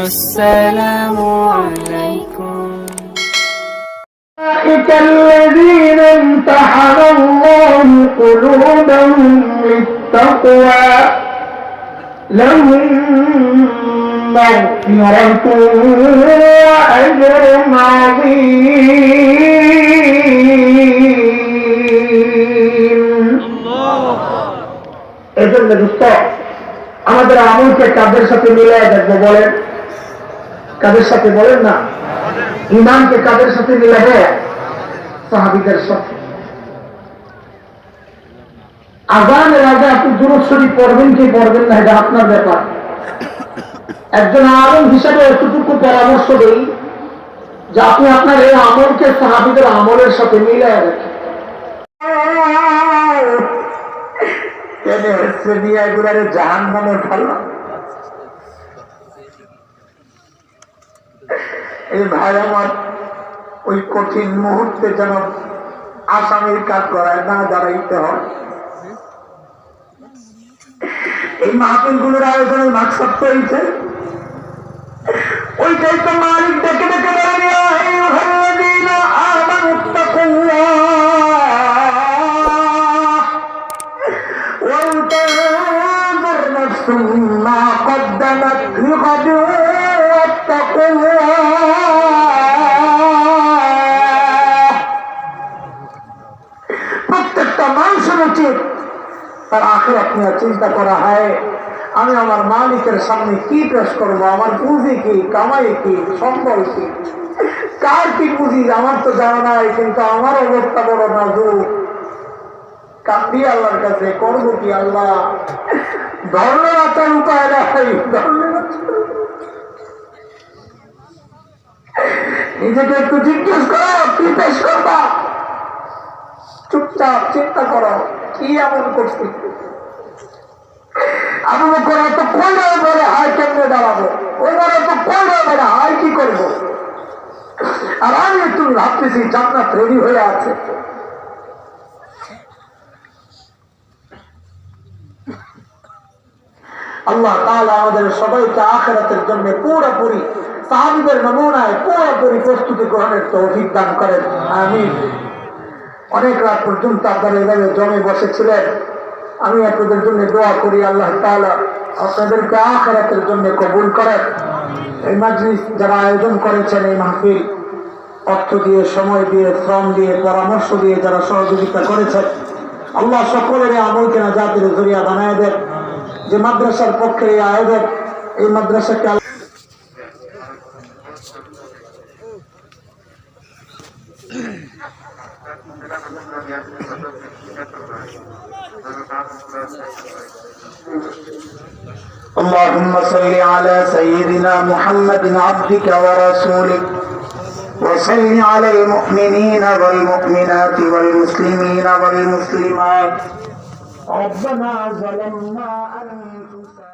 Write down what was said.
السلام عليكم أولئك الذين امتحن الله قلوبهم للتقوى لهم مغفرة وأجر عظيم এজন্য দোস্ত আমাদের আমলকে কাদের সাথে মিলাই দেখবো বলেন কাদের সাথে বলেন না? ইমানকে কাদের সাথে মিলাবে? সাহাবিদের সাথে। আজানের আগে আপনি দূরত শরীফ পড়বেন কি পড়বেন না, এটা আপনার ব্যাপার। একজন আলম হিসাবে এতটুকু পরামর্শ দেই যে আপনি আপনার এই আমলকে সাহাবিদের আমলের সাথে মিলাই রাখেন জাহান নামে ফেললাম। এই ভাই আমার ওই কঠিন মুহূর্তে যেন আসামির কাজ করায় না দাঁড়াইতে হয় এই মাহফিল গুলোর আয়োজনের মাকসাদ হয়েছে ওইটাই তো মালিক ডেকে ডেকে বলেন "ইয়া আইয়ুহাল্লাযীনা আমানুত্তাকুল্লাহ ولتنظر نفس ما قدمت لغد واتقوا প্রত্যেকটা মানুষের উচিত তার আখেরাত নিয়ে চিন্তা করা হয়। আমি আমার মালিকের সামনে কি পেশ করব? আমার পুঁজি কি? কামাই কি? সম্বল কি? কার কি পুঁজি? আমার তো জানা নাই, কিন্তু আমার অবস্থা বড় নাজুক। কান্দি আল্লাহর কাছে, করব কি আল্লাহ? ধর্মের আচার উপায় নাই ধর্মের নিজেকে একটু জিজ্ঞেস করো, কি পেশ করবা? চুপচাপ চিন্তা করো, কি এমন করছি আবু বকর এত কইরা বলে হায় কেমনে দাঁড়াবো? বলে কি করব? আর আমি একটু ভাবতেছি রেডি হয়ে আছে। আল্লাহ তাআলা আমাদের সবাইকে আখেরাতের জন্য পুরোপুরি সাহাবিদের নমুনায় পুরোপুরি প্রস্তুতি গ্রহণের তৌফিক দান করেন। আমিন। অনেক রাত পর্যন্ত আপনারা এভাবে জমে বসেছিলেন। আমি আপনাদের জন্য দোয়া করি, আল্লাহ তাআলা আপনাদেরকে আখেরাতের জন্য কবুল করেন। এই মাজলিস যারা আয়োজন করেছেন এই মাহফিল, অর্থ দিয়ে, সময় দিয়ে, শ্রম দিয়ে, পরামর্শ দিয়ে যারা সহযোগিতা করেছেন, আল্লাহ সকলের এই আমলকে না জাতির জরিয়া বানায় দেন। যে মাদ্রাসার পক্ষে এই আয়োজন, এই মাদ্রাসাকে اللهم صل على سيدنا محمد عبدك ورسولك وصل على المؤمنين والمؤمنات والمسلمين والمسلمات. ربنا ظلمنا أنفسنا